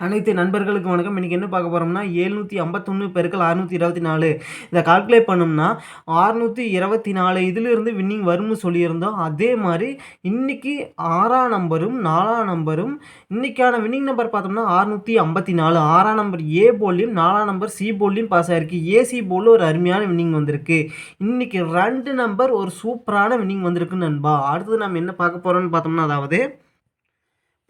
அனைத்து நண்பர்களுக்கு வணக்கம். இன்றைக்கி என்ன பார்க்க போகிறோம்னா ஏழ்நூற்றி ஐம்பத்தொன்று பெருக்கள் அறுநூற்றி இருபத்தி நாலு. இதை கால்குலேட் பண்ணோம்னா அறுநூற்றி இருபத்தி நாலு இதிலிருந்து வின்னிங் வரும்னு சொல்லியிருந்தோம். அதே மாதிரி இன்றைக்கி ஆறாம் நம்பரும் நாலாம் நம்பரும் இன்றைக்கான வின்னிங் நம்பர் பார்த்தோம்னா அறுநூற்றி ஐம்பத்தி நாலு. ஆறாம் நம்பர் ஏ போல்லையும் நாலாம் நம்பர் சி போல்லையும் பாஸ் ஆகிருக்கு ஏசி போலில் ஒரு அருமையான வின்னிங் வந்திருக்கு. இன்றைக்கி ரெண்டு நம்பர் ஒரு சூப்பரான வின்னிங் வந்திருக்கு நண்பா. அடுத்தது நம்ம என்ன பார்க்க போகிறோம்னு பார்த்தோம்னா அதாவது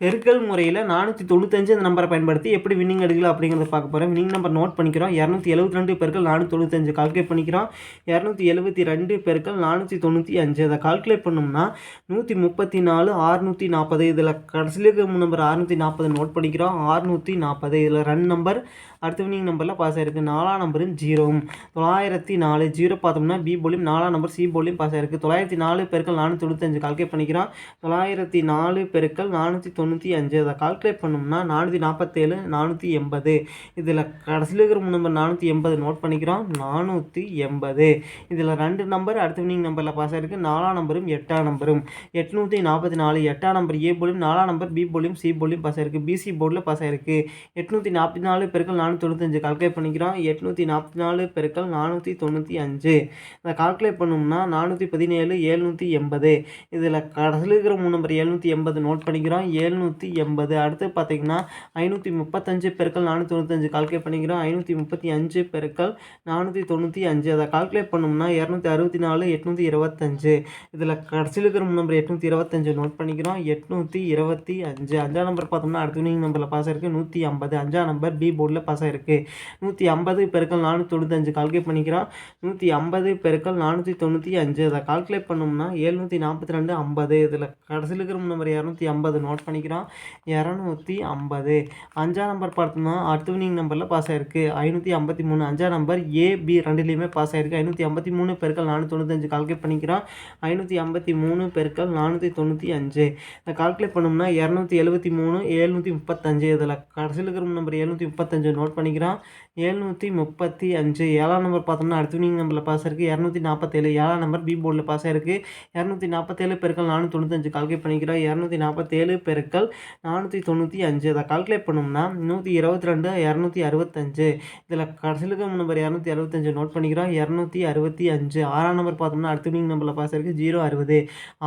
பெருக்கல் முறையில் நானூற்றி தொண்ணூத்தஞ்சு அந்த நம்பரை பயன்படுத்தி எப்படி வின்னிங் எடுக்கலாம் அப்படிங்கிறத பார்க்க போகிறோம் வின்னிங் நம்பர் நோட் பண்ணிக்கிறோம். இரநூத்தி எழுபத்தி ரெண்டு பெருக்கள் நானூற்றி தொண்ணூத்தஞ்சு. கால்குலேட் பண்ணிக்கிறோம். இரநூத்தி எழுபத்தி ரெண்டு பெருக்கள் நானூற்றி தொண்ணூற்றி அஞ்சு. அதை கால்குலேட் பண்ணோம்னா நூற்றி முப்பத்தி நாலு ஆறுநூற்றி நாற்பது இதில் கடைசியில் இருக்கிற நம்பர் ஆறுநூற்றி நாற்பது நோட் பண்ணிக்கிறோம். ஆறுநூற்றி நாற்பது இதில் ரன் நம்பர் அடுத்த வினிங் நம்பரில் பாஸ் ஆயிருக்கு. நாலாம் நம்பரும் ஜீரோவும் தொள்ளாயிரத்தி நாலு ஜீரோ பார்த்தோம்னா பி போலியும் நாலாம் நம்பர் சி போலியும் பாஸ் ஆயிருக்கு. தொள்ளாயிரத்தி நாலு பெருக்கள் நானூற்றி தொண்ணூத்தஞ்சு கால்குலேட் பண்ணிக்கிறோம். தொள்ளாயிரத்தி நாலு பெருக்கள் நானூற்றி தொண்ணூற்றி அஞ்சு. அதை கால்குலேட் பண்ணோம்னா நானூற்றி நாற்பத்தேழு நானூற்றி எண்பது. இதில் கடைசியில் இருக்கிற நம்பர் நானூற்றி எண்பது நோட் பண்ணிக்கிறோம். நானூற்றி எண்பது. இதில் ரெண்டு நம்பர் அடுத்த வினிங் நம்பரில் பாஸ் ஆயிருக்கு. நாலாம் நம்பரும் எட்டாம் நம்பரும் எட்நூற்றி நாற்பத்தி நாலு எட்டாம் நம்பர் ஏ போலியும் நாலாம் நம்பர் பி போலியும் சி போலியும் பாஸ் ஆயிருக்கு. பிசி போர்டில் பாஸ் ஆயிருக்கு. எட்நூற்றி நாற்பத்தி நாலு பெருக்கள் நானூற்றி தொண்ணூத்தஞ்சு கால்குலேட் பண்ணிக்கிறோம். எட்நூற்றி நாற்பத்தி நாலு பெருக்கள் நானூற்றி தொண்ணூற்றி அஞ்சு. இதை கால்குலேட் பண்ணோம்னா நானூற்றி பதினேழு ஏழ்நூற்றி எண்பது. இதில் கடைசியில் இருக்கிற மூணு நம்பர் எழுநூற்றி எண்பது நோட் பண்ணிக்கிறோம். ஏழ்நூற்றி எண்பது. அடுத்து பார்த்தீங்கன்னா ஐநூற்றி முப்பத்தஞ்சு பெருக்கள் நானூற்றி தொண்ணூத்தஞ்சு கால்குலேட் பண்ணிக்கிறோம். ஐநூற்றி முப்பத்தி அஞ்சு பெருக்கள் நானூற்றி தொண்ணூற்றி அஞ்சு. அதை கால்குலேட் பண்ணோம்னா இரநூத்தி அறுபத்தி நாலு எட்நூற்றி இருபத்தஞ்சு. இதில் கடைசியில் இருக்கிற மூணு நம்பர் எட்நூற்றி இருபத்தஞ்சு நோட் பண்ணிக்கிறோம். எட்நூற்றி இருபத்தி அஞ்சு. அஞ்சாம் நம்பர் பார்த்தோம்னா அடுத்த நம்பரில் பாஸ் இருக்குது நூற்றி ஐம்பது. அஞ்சாம் நம்பர் பி போர்டில் பாஸ் இருக்குது நூற்றி ஐம்பது பெருக்கள் நானூற்றி தொண்ணூத்தஞ்சு கால்குலேட் பண்ணிக்கிறோம். நூற்றி ஐம்பது பெருக்கள் நானூற்றி தொண்ணூற்றி அஞ்சு அதை கால்குலேட் பண்ணோம்னா எழுநூற்றி நாற்பத்தி ரெண்டு ஐம்பது. இதில் கடைசியில் இருக்கிற நம்பர் இரநூத்தி ஐம்பது நோட் பண்ணிக்கிறோம். இரநூத்தி ஐம்பது. அஞ்சாம் நம்பர் பார்த்தோம்னா அடுத்த வினிங் நம்பரில் பாஸ் ஆயிருக்கு. ஐநூற்றி ஐம்பத்தி மூணு. அஞ்சாம் நம்பர் ஏ பி ரெண்டுலேயுமே பாஸ் ஆயிருக்கு. ஐநூற்றி ஐம்பத்தி மூணு பெருக்கள் நானூற்றி தொண்ணூத்தஞ்சு கால்குலேட் பண்ணிக்கிறோம். ஐநூற்றி ஐம்பத்தி மூணு பெருக்கள் நானூற்றி தொண்ணூற்றி அஞ்சு இதை கால்குலேட் பண்ணோம்னா இரநூத்தி எழுபத்தி மூணு எழுநூற்றி முப்பத்தஞ்சு. இதில் கடைசியில் இருக்கிற நம்பர் எழுநூற்றி முப்பத்தஞ்சு நோட் நோட் பண்ணிக்கிறோம். எழுநூற்றி முப்பத்தி அஞ்சு. ஏழாம் நம்பர் பார்த்தோம்னா அடுத்த வினிங் நம்பரில் பாஸ் இருக்குது இரநூத்தி நாற்பத்தேழு. ஏழாம் நம்பர் பி போர்டில் பாஸ் ஆயிருக்கு. இரநூத்தி நாற்பத்தேழு பெருக்கள் நானூற்றி தொண்ணூத்தஞ்சு. கால்குலேட் பண்ணிக்கிறோம். இரநூத்தி நாற்பத்தேழு பெருக்கள் நானூற்றி தொண்ணூற்றி அஞ்சு. அதை கால்குலேட் பண்ணோம்னா நூற்றி இருபத்தி ரெண்டு இரநூத்தி அறுபத்தஞ்சு. இதில் கடைசிலுக்கு நம்பர் இரநூத்தி அறுபத்தஞ்சு நோட் பண்ணிக்கிறோம். இரநூத்தி அறுபத்தி அஞ்சு. ஆறாம் நம்பர் பார்த்தோம்னா அடுத்த வினிங் நம்பரில் பாஸ் ஆயிருக்கு. ஜீரோ அறுபது.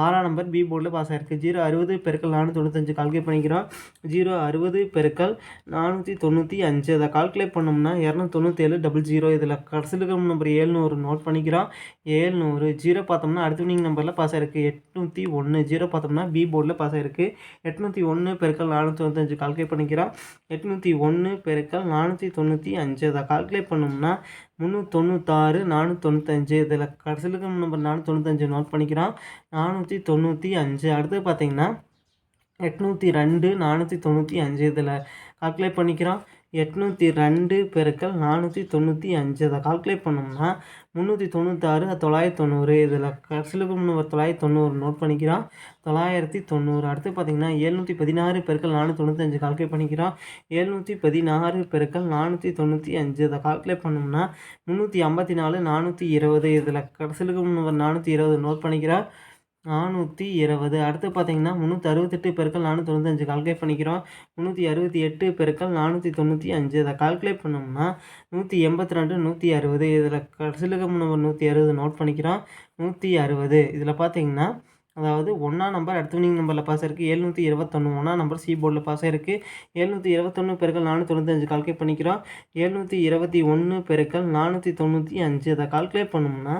ஆறாம் நம்பர் பி போர்டில் பாஸ் ஆயிருக்கு. ஜீரோ அறுபது பெருக்கள் நானூற்றி தொண்ணூத்தஞ்சு. கால்குலேட் பண்ணிக்கிறோம். ஜீரோ அறுபது பெருக்கள் நானூற்றி தொண்ணூற்றி அஞ்சு. அதை கால்குலேட் பண்ணோம்னா இரநூத்தொண்ணூத்தேழு டபுள் ஜீரோ இதில் கடைசியில் இருக்கிற நம்பர் ஏழ்நூறு நோட் பண்ணிக்கிறோம். ஏழ்நூறு. ஜீரோ பார்த்தோம்னா அடுத்த வினிங் நம்பரில் பாஸ் ஆயிருக்கு. எட்நூற்றி ஒன்று ஜீரோ பார்த்தோம்னா பி போர்டில் பாஸ் ஆயிருக்கு. எட்நூற்றி ஒன்று பெருக்கல் நானூற்றி தொண்ணூத்தஞ்சு கால்குலேட் பண்ணிக்கிறோம். எட்நூற்றி ஒன்று பெருக்கல் நானூற்றி தொண்ணூற்றி அஞ்சு. அதை கால்குலேட் பண்ணோம்னா முந்நூற்றி தொண்ணூத்தாறு நானூற்றி தொண்ணூத்தஞ்சு. இதில் கடைசியில் இருக்கிற நம்பர் நானூற்றி தொண்ணூத்தஞ்சு நோட் பண்ணிக்கிறோம். நானூற்றி தொண்ணூற்றி அஞ்சு. அடுத்து பார்த்தீங்கன்னா எட்நூற்றி ரெண்டு நானூற்றி தொண்ணூற்றி அஞ்சு. இதில் கால்குலேட் பண்ணிக்கிறோம். எட்நூற்றி ரெண்டு பெருக்கள் நானூற்றி தொண்ணூற்றி அஞ்சு. அதை கால்குலேட் பண்ணோம்னா முந்நூற்றி தொண்ணூத்தாறு தொள்ளாயிரத்தி தொண்ணூறு. இதில் கடைசிலுக்கு முன்னூறு தொள்ளாயிரத்தி தொண்ணூறு நோட் பண்ணிக்கிறோம். தொள்ளாயிரத்தி தொண்ணூறு. அடுத்து பார்த்தீங்கன்னா எழுநூற்றி பதினாறு பெருக்கள் நானூற்றி தொண்ணூத்தஞ்சு கால்குலேட் பண்ணிக்கிறோம். எழுநூற்றி பதினாறு பெருக்கள் நானூற்றி தொண்ணூற்றி அஞ்சு. அதை கால்குலேட் பண்ணோம்னா முந்நூற்றி ஐம்பத்தி நாலு நானூற்றி இருபது. இதில் கடைசிலுக்கு முன்னூறு நானூற்றி இருபது நோட் பண்ணிக்கிறோம். நானூற்றி இருபது. அடுத்து பார்த்தீங்கன்னா முந்நூற்றி அறுபத்தெட்டு பெருக்கள் நானூற்றி தொண்ணூத்தஞ்சு. கால்குலேட் பண்ணிக்கிறோம். முந்நூற்றி அறுபத்தி எட்டு பெருக்கள் நானூற்றி தொண்ணூற்றி அஞ்சு. அதை கால்குலேட் பண்ணோம்னா நூற்றி எண்பத்தி ரெண்டு நூற்றி அறுபது. இதில் கடைசியில் நம்பர் நூற்றி அறுபது நோட் பண்ணிக்கிறோம். நூற்றி அறுபது. இதில் பார்த்தீங்கன்னா அதாவது ஒன்றாம் நம்பர் அடுத்தவனிங் நம்பரில் பாஸ் இருக்குது எழுநூற்றி இருபத்தொன்று ஒன்றாம் நம்பர் சி போர்டில் பாஸ் ஆயிருக்கு. எழுநூற்றி இருபத்தொன்று பெருக்கள் நானூற்றி தொண்ணூத்தஞ்சு கால்குலேட் பண்ணிக்கிறோம். எழுநூற்றி இருபத்தி ஒன்று பெருக்கள் நானூற்றி தொண்ணூற்றி அஞ்சு. அதை கால்குலேட் பண்ணோம்னா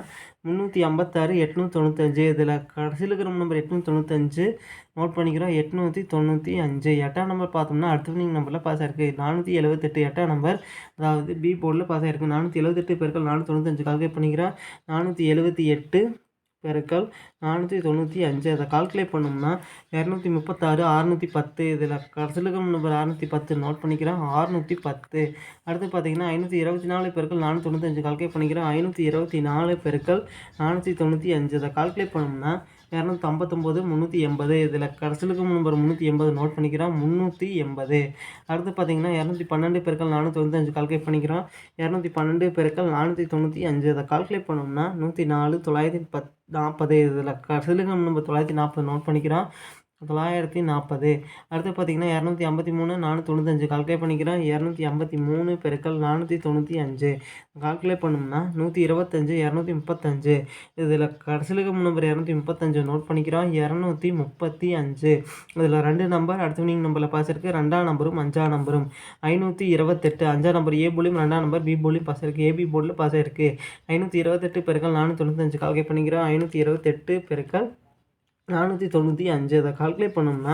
முந்நூற்றி ஐம்பத்தாறு எட்நூற்றி தொண்ணூத்தஞ்சு. இதில் கடைசியில் இருக்கிற நம்பர் எட்நூற்றி தொண்ணூத்தஞ்சு. நோட் பண்ணிக்கிறோம். எட்நூற்றி தொண்ணூற்றி அஞ்சு. எட்டாம் நம்பர் பார்த்தோம்னா அடுத்தவனிங் நம்பரில் பாஸ் ஆயிருக்கு. நானூற்றி எழுபத்தெட்டு எட்டாம் நம்பர் அதாவது பி போர்டில் பாஸ் ஆயிருக்கு. நானூற்றி எழுபத்தெட்டு பெருக்கள் நானூற்றி தொண்ணூத்தஞ்சு கால்குலேட் பண்ணிக்கிறோம். நானூற்றி எழுபத்தி எட்டு பெருக்கல் நானூற்றி தொண்ணூற்றி அஞ்சு. அதை கால்குலேட் பண்ணோம்னா இரநூத்தி முப்பத்தாறு அறுநூற்றி பத்து. இதில் கடைசியில் நம்பர் அறுநூற்றி பத்து. நோட் பண்ணிக்கிறேன் அறுநூற்றி பத்து. அடுத்து பார்த்தீங்கன்னா ஐநூற்றி இருபத்தி நாலு பெருக்கள் நானூற்றி அஞ்சு. கால்குலேட் பண்ணிக்கிறேன் ஐநூற்றி இருபத்தி நாலு பெருக்கள் நானூற்றி தொண்ணூற்றி அஞ்சு. அதை கால்குலேட் பண்ணோம்னா இரநூத்தி ஐம்பத்தொம்போது முந்நூற்றி எண்பது. இதில் கடைசிலுக்கு நம்பர் முந்நூற்றி எண்பது நோட் பண்ணிக்கிறோம். முந்நூற்றி எண்பது. அடுத்து பார்த்தீங்கன்னா இரநூத்தி பன்னெண்டு பெருக்கள் நானூற்றி தொண்ணூத்தஞ்சு கால்குலேட் பண்ணிக்கிறோம். இரநூத்தி பன்னெண்டு பெருக்கள் நானூற்றி தொண்ணூற்றி அஞ்சு. அதை கால்குலேட் பண்ணோம்னா நூற்றி நாலு தொள்ளாயிரத்தி பத் நாற்பது இதில் கடைசிலுக்கு நம்ம தொள்ளாயிரத்தி நாற்பது நோட் பண்ணிக்கிறோம். தொள்ளாயிரத்தி நாற்பது. அடுத்து பார்த்தீங்கன்னா இரநூத்தி ஐம்பத்தி மூணு நானூற்றி தொண்ணூத்தஞ்சு. கால்குலேட் பண்ணிக்கிறோம். இரநூத்தி ஐம்பத்தி மூணு பெருக்கல் நானூற்றி தொண்ணூற்றி அஞ்சு கால்குலேட் பண்ணோம்னா நூற்றி இருபத்தஞ்சு இரநூத்தி முப்பத்தஞ்சு. இதில் கடைசிலுக்கு நம்பர் இரநூத்தி முப்பத்தஞ்சு நோட் பண்ணிக்கிறோம். இரநூத்தி முப்பத்தி அஞ்சு. இதில் ரெண்டு நம்பர் அடுத்த வினிங் நம்பரில் பாஸ் இருக்குது ரெண்டாம் நம்பரும் அஞ்சாம் நம்பரும் ஐநூற்றி இருபத்தெட்டு அஞ்சாம் நம்பர் ஏ போலியும் ரெண்டாம் நம்பர் பி போலியும் பாஸ் இருக்குது ஏபி போர்டில் பாஸ் இருக்குது ஐநூற்றி இருபத்தெட்டு பெருக்கல் நானூற்றி தொண்ணூத்தஞ்சு. கால்குலேட் பண்ணிக்கிறோம். ஐநூற்றி இருபத்தெட்டு பெருக்கல் நானூற்றி தொண்ணூற்றி அஞ்சு. அதை கால்குலேட் பண்ணோம்னா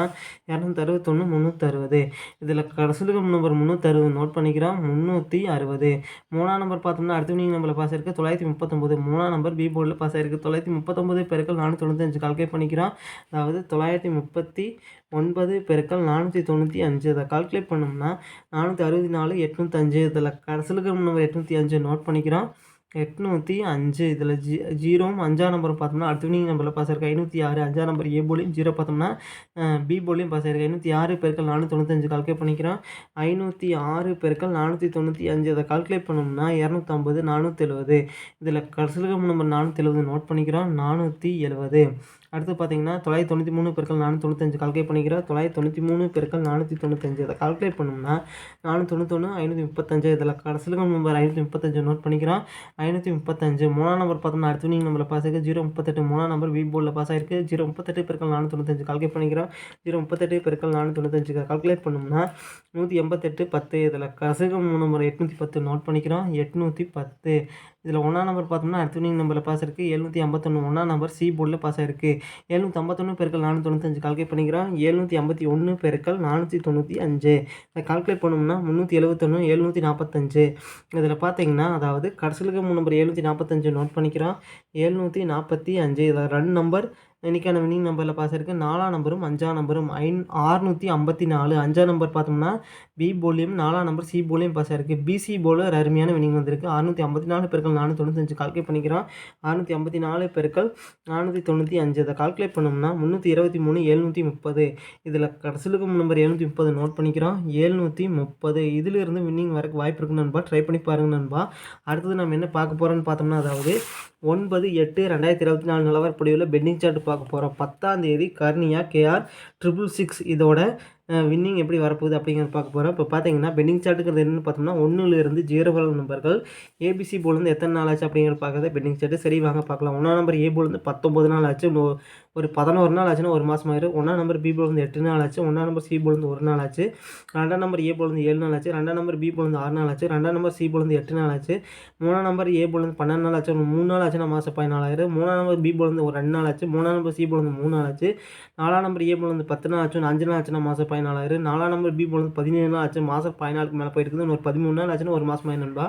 இரநூத்தி அறுபத்தொன்று முந்நூற்றறுபது இதில் கடைசிலுக்கு நம்பர் முந்நூற்றறுபது நோட் பண்ணிக்கிறோம். முந்நூற்றி அறுபது மூணாம் நம்பர் பார்த்தோம்னா அடுத்த நீங்கள் நம்பரில் பாஸ் இருக்குது தொள்ளாயிரத்தி முப்பத்தொம்போது மூணாம் நம்பர் பி போர்டில் பாஸ் ஆயிருக்கு தொள்ளாயிரத்தி முப்பத்தொம்போது பெருக்கள் நானூற்றி தொண்ணூற்றி அஞ்சு. கால்குலேட் பண்ணிக்கிறோம். அதாவது தொள்ளாயிரத்தி முப்பத்தி ஒன்பது பெருக்கள் நானூற்றி தொண்ணூற்றி அஞ்சு. அதை கால்குலேட் பண்ணோம்னா நானூற்றி அறுபத்தி நாலு எட்நூற்றஞ்சு இதில் கடைசிலுக்கு நம்பர் எட்நூற்றி அஞ்சு நோட் பண்ணிக்கிறோம். எட்நூற்றி அஞ்சு. இதில் ஜி ஜீரோவும் அஞ்சாம் நம்பர் பார்த்தோம்னா அடுத்து வினிங் நம்பரில் பாஸ் ஆயிருக்கு? ஐநூற்றி ஆறு. அஞ்சாம் நம்பர் ஏ போலியும் ஜீரோ பார்த்தோம்னா பி போலியும் பாஸ் ஆயிருக்கு? ஐநூற்றி ஆறு பெருக்கள் நானூற்றி தொண்ணூத்தஞ்சு கால்குலேட் பண்ணிக்கிறோம். ஐநூற்றி ஆறு பெருக்கள் நானூற்றி தொண்ணூற்றி அஞ்சு. அதை கால்குலேட் பண்ணோம்னா இரநூத்தம்பது நானூற்றி எழுபது இதில் கடைசிலுக்கு நம்பர் நானூற்றி எழுபது நோட் பண்ணிக்கிறோம். நானூற்றி எழுபது அடுத்து பார்த்தீங்கன்னா தொள்ளாயிரத்தி தொண்ணூற்றி மூணு பெருக்கள் நானூற்றி தொண்ணூத்தஞ்சு கால்குலேட் பண்ணிக்கிறோம் தொள்ளாயிரத்தி தொண்ணூற்றி மூணு பெருக்கள் நானூற்றி தொண்ணூத்தஞ்சு. அதை கால்குலேட் பண்ணோம்னா நானூற்றி தொண்ணூத்தொன்று ஐநூற்றி முப்பத்தஞ்சு. இதில் கடைசிலுக்கு நம்பர் ஐநூற்றி முப்பத்தஞ்சு நோட் பண்ணிக்கிறோம். ஐநூற்றி முப்பத்தஞ்சு. மூணாம் நம்பர் பார்த்தோம்னா அடுத்து நீங்கள் நம்பரில் பாஸ் ஆகிருக்கு ஜீரோ முப்பத்தெட்டு மூணாம் நம்பர் வி போர்டில் பாஸ் ஆயிருக்கு. ஜீரோ முப்பத்தெட்டு பெருக்கள் நானூற்றி தொண்ணூத்தஞ்சு கால்குலேட் பண்ணிக்கிறோம். ஜீரோ முப்பத்தெட்டு பெருக்கள் நானூற்றி தொண்ணூத்தஞ்சு கால்குலேட் பண்ணோம்னா நூற்றி எண்பத்தெட்டு பத்து. இதில் கடைசியில் நம்பர் எட்நூற்றி பத்து நோட் பண்ணிக்கிறோம். எட்நூற்றி பத்து. இதில் ஒன்றாம் நம்பர் பார்த்தோம்னா அடுத்த வினிங் நம்பரில் பாஸ் இருக்குது எழுநூற்றி ஐம்பத்தொன்று ஒன்றாம் நம்பர் சி போர்டில் பாஸ் ஆயிருக்கு. எழுநூற்றி ஐம்பத்தொன்று பெருக்கள் நானூற்றி தொண்ணூத்தஞ்சு கால்குலேட் பண்ணிக்கிறோம். எழுநூற்றி ஐம்பத்தி ஒன்று பெருக்கள் நானூற்றி தொண்ணூற்றி அஞ்சு இதை கால்குலேட் பண்ணோம்னா முந்நூற்றி எழுபத்தொன்று எழுநூற்றி நாற்பத்தஞ்சு இதில் பார்த்தீங்கன்னா அதாவது கடைசிலுக்கு நம்பர் எழுநூற்றி நாற்பத்தஞ்சு நோட் பண்ணிக்கிறோம். எழுநூற்றி நாற்பத்தி அஞ்சு இதில் ரெண்டு நம்பர் இன்றைக்கான வின்னிங் நம்பரில் பாஸ் இருக்குது நாலாம் நம்பரும் அஞ்சாம் நம்பரும் ஐந் ஆறுநூற்றி ஐம்பத்தி நாலு. அஞ்சாம் நம்பர் பார்த்தோம்னா பி போலியும் நாலாம் நம்பர் சி போலியும் பாஸ் ஆயிருக்கு பிசி போலில் அருமையான வினிங் வந்திருக்கு. அறுநூற்றி ஐம்பத்தி நாலு பெருக்கள் நானூற்றி தொண்ணூத்தஞ்சு கால்குலேட் பண்ணிக்கிறோம். அறுநூற்றி ஐம்பத்தி நாலு பெருக்கள் நானூற்றி தொண்ணூற்றி அஞ்சு. அதை கால்குலேட் பண்ணோம்னா முந்நூற்றி இருபத்தி மூணு எழுநூற்றி முப்பது. இதில் கடைசிலுக்கும் நம்பர் எழுநூற்றி முப்பது நோட் பண்ணிக்கிறோம். எழுநூற்றி முப்பது. இதிலிருந்து வின்னிங் வரக்கு வாய்ப்பு இருக்கு நண்பா. ட்ரை பண்ணி பாருங்க நண்பா. அடுத்தது நம்ம என்ன பார்க்க போகிறோன்னு பார்த்தோம்னா அதாவது ஒன்பது எட்டு ரெண்டாயிரத்தி இருபத்தி நாலு நிலவரப்படியுள்ள பெண்டிங் சார்ட் பார்க்க போகிறோம் பத்தாம் தேதி கர்னியா கேஆர் ட்ரிபிள் சிக்ஸ் இதோட வின்னிங் எப்படி வரப்போகுது அப்படிங்கிறத பார்க்க போகிறோம் இப்போ பார்த்தீங்கன்னா பெண்டிங் சார்ட்டுங்கிறது என்னென்னு பார்த்தோம்னா ஒன்றுலேருந்து ஜீரோ வர நம்பர்கள் ஏபிசி போலேருந்து எத்தனை நாள் ஆச்சு அப்படிங்கிறத பார்க்குறது பெண்டிங் சார்ட்டு சரி வாங்க பார்க்கலாம் ஒன்றாம் நம்பர் ஏ போலேருந்து பத்தொம்பது நாள் ஆச்சு ஒரு பதினோரு நாள் ஆச்சுன்னா ஒரு மாதம் ஆயிரும் ஒன்றாம் நம்பர் பி போலேருந்து எட்டு நாள் ஆச்சு ஒன்றாம் நம்பர் சி போலேருந்து ஒரு நாள் ஆச்சு ரெண்டாம் நம்பர் ஏ போலேருந்து ஏழு நாள் ஆச்சு ரெண்டாம் நம்பர் பி போலேருந்து ஆறு நாள் ஆச்சு ரெண்டாம் நம்பர் சி போலேருந்து எட்டு நாள் ஆச்சு மூணாம் நம்பர் ஏ போலேருந்து பன்னெண்டு நாள் ஆச்சு மூணு நாள் ஆச்சுன்னா மாதம் பதினாலாயிரம் மூணாம் நம்பர் பி போலேருந்து ஒரு ரெண்டு நாள் ஆச்சு மூணாம் நம்பர் சி போலேருந்து மூணு நாள் ஆச்சு நாலாம் நம்பர் ஏ போலேருந்து பத்து நாள் ஆச்சு அஞ்சு நாள் ஆச்சுன்னா மாதம் பதினாலாயிரம். நாலாம் நம்பர் பி வந்து பதினேழு நாள் ஆச்சு. மாதம் பதினாலுக்கு மேலே போயிருக்குது. ஒரு பதிமூணு நாள் ஆச்சுன்னா ஒரு மாதம் நண்பா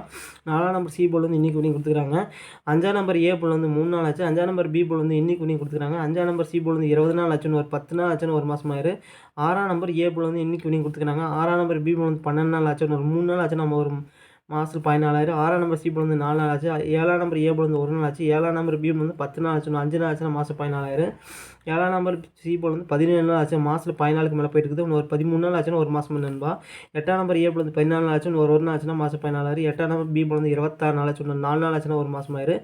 நாலாம் நம்பர் சி போலேருந்து இன்றைக்கி வினி கொடுத்துருக்காங்க. அஞ்சாம் நம்பர் ஏ வந்து மூணு நாள் ஆச்சு. அஞ்சாம் நம்பர் பி வந்து எண்ணிக்கி வினி கொடுத்துருக்காங்க. அஞ்சாம் நம்பர் சி போலேருந்து இருபது நாள் ஆச்சுன்னு ஒரு பத்து நாள் ஆச்சுன்னு ஒரு மாதம் ஆயிரு. ஆறாம் நம்பர் ஏ வந்து எண்ணிக்கி வினி கொடுத்துருக்காங்க. ஆறாம் நம்பர் பி வந்து பன்னெண்டு நாள் ஆச்சுன்னு ஒரு மூணு நாள் ஆச்சு நம்ம ஒரு மாதத்தில் பதினாலாயிரம் ஆறாம் நம்பர் சி போலேருந்து நாலு நாள் ஆச்சு ஏழாம் நம்பர் ஏ போலேருந்து ஒரு நாள் ஆச்சு ஏழாம் நம்பர் பி வந்து பத்து நாள் ஆச்சு அஞ்சு நாள் ஆச்சுன்னா மாதம் பதினாலாயிரம் ஏழாம் நம்பர் சி போலேருந்து பதினேழு நாள் ஆச்சு மாதத்தில் பதினாலுக்கு மேலே போயிட்டு இருக்குது ஒரு பதிமூணு நாள் ஆச்சுன்னா ஒரு மாதம் நண்பா எட்டாம் நம்பர் ஏ போலேருந்து பதினாலு நாள் ஆச்சுன்னு ஒரு ஒரு நாள் ஆச்சுன்னா மாதம் பதினாலாயிரம் எட்டாம் நம்பர் பி போலேருந்து இருபத்தாறு நாள் ஆச்சு நாலு நாள் ஆச்சுன்னா ஒரு மாதம் ஆயிரு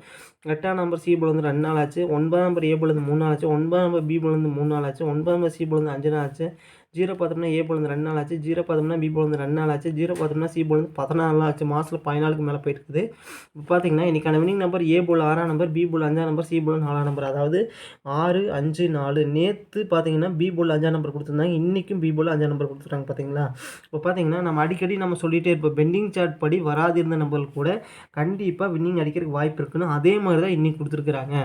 எட்டாம் நம்பர் சி போலேருந்து ரெண்டு நாள் ஆச்சு ஒன்பதாம் நம்பர் ஏ போலேருந்து மூணு நாள் ஆச்சு ஒன்பதாம் நம்பர் பி போலேருந்து மூணு நாள் ஆச்சு ஒன்பதாம் நம்பர் சி போலேருந்து அஞ்சு நாள் ஆச்சு ஜீரோ பார்த்தோம்னா ஏ போலேருந்து ரெண்டு நாள் ஆச்சு. ஜீரோ பார்த்தோம்னா பி போலேருந்து ரெண்டு நாள் ஆச்சு. ஜீரோ பார்த்தோம்னா சி போலேருந்து பதினாலு நாள் ஆச்சு. மாதத்தில் பதினாலுக்கு மேலே போயிருக்குது. இப்போ பார்த்தீங்கன்னா இன்றைக்கான வினிங் நம்பர் ஏ போல் ஆறாம் நம்பர் பி போல் அஞ்சாம் நம்பர் சி போல் நாலாம் நம்பர் அதாவது ஆறு அஞ்சு நாலு. நேற்று பார்த்தீங்கன்னா பி போல் அஞ்சாம் நம்பர் கொடுத்துருந்தாங்க. இன்றைக்கும் பி போல் அஞ்சாம் நம்பர் கொடுத்துருக்காங்க பார்த்தீங்களா இப்போ பார்த்தீங்கன்னா நம்ம அடிக்கடி நம்ம சொல்லிகிட்டே இருப்போம். பெண்டிங் சார்ட் படி வராதிருந்த நம்பர்கள் கூட கண்டிப்பாக வின்னிங் அடிக்கிறதுக்கு வாய்ப்பு இருக்குன்னு அதே மாதிரி தான் இன்றைக்கி கொடுத்துருக்குறாங்க.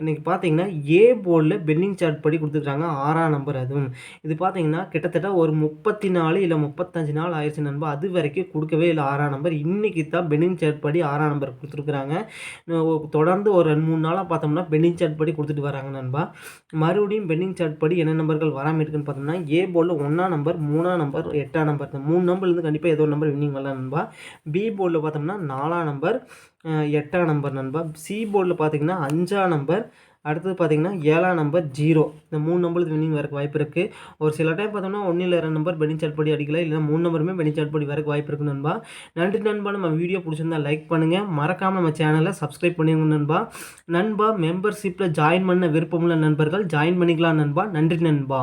இன்றைக்கி பார்த்தீங்கன்னா ஏ போர்டில் பெண்டிங் சார்ட் படி கொடுத்துருக்காங்க ஆறாம் நம்பர் அதுவும். இது பார்த்தீங்கன்னா கிட்டத்தட்ட ஒரு முப்பத்தி நாலு இல்லை முப்பத்தஞ்சு நாள் ஆயிடுச்சு நண்பா. அது வரைக்கும் கொடுக்கவே இல்லை ஆறாம் நம்பர். இன்றைக்கி தான் பெனிங் சேட் படி ஆறாம் நம்பர் கொடுத்துருக்குறாங்க. தொடர்ந்து ஒரு ரெண்டு மூணு நாளாக பார்த்தோம்னா பெண்டிங் சார்ட் படி கொடுத்துட்டு வராங்க நண்பா. மறுபடியும் பெண்டிங் சார்ட் படி என்ன நம்பர்கள் வராமல் இருக்குன்னு பார்த்தோம்னா ஏ போர்டில் ஒன்றாம் நம்பர் மூணாம் நம்பர் எட்டாம் நம்பர். மூணு நம்பர்லேருந்து கண்டிப்பாக ஏதோ ஒரு நம்பர் வின்னிங் வரலாம் நண்பா. பி போர்டில் பார்த்தோம்னா நாலாம் நம்பர் எட்டாம் நம்பர் நண்பா. சி போர்டில் பார்த்தீங்கன்னா அஞ்சாம் நம்பர் அடுத்தது பார்த்தீங்கன்னா ஏழாம் நம்பர் ஜீரோ இந்த மூணு நம்பருக்கு வின்னிங் வரக்கு வாய்ப்பு இருக்குது ஒரு சில டைம் பார்த்தோம்னா ஒன்றில் இல்லை ரெண்டு நம்பர் பெனி சாட்படி அடிக்கல இல்லைனா மூணு நம்பருமே பெனி சாட்படி வரக்கு வாய்ப்பு இருக்குது நண்பா. நன்றி நண்பா. நம்ம வீடியோ பிடிச்சிருந்தா லைக் பண்ணுங்கள் மறக்காமல் நம்ம சேனலை சப்ஸ்கிரைப் பண்ணிடுங்க நண்பா. நண்பா மெம்பர்ஷிப்பில் ஜாயின் பண்ண விருப்பமுள்ள நண்பர்கள் ஜாயின் பண்ணிக்கலாம் நண்பா. நன்றி நண்பா.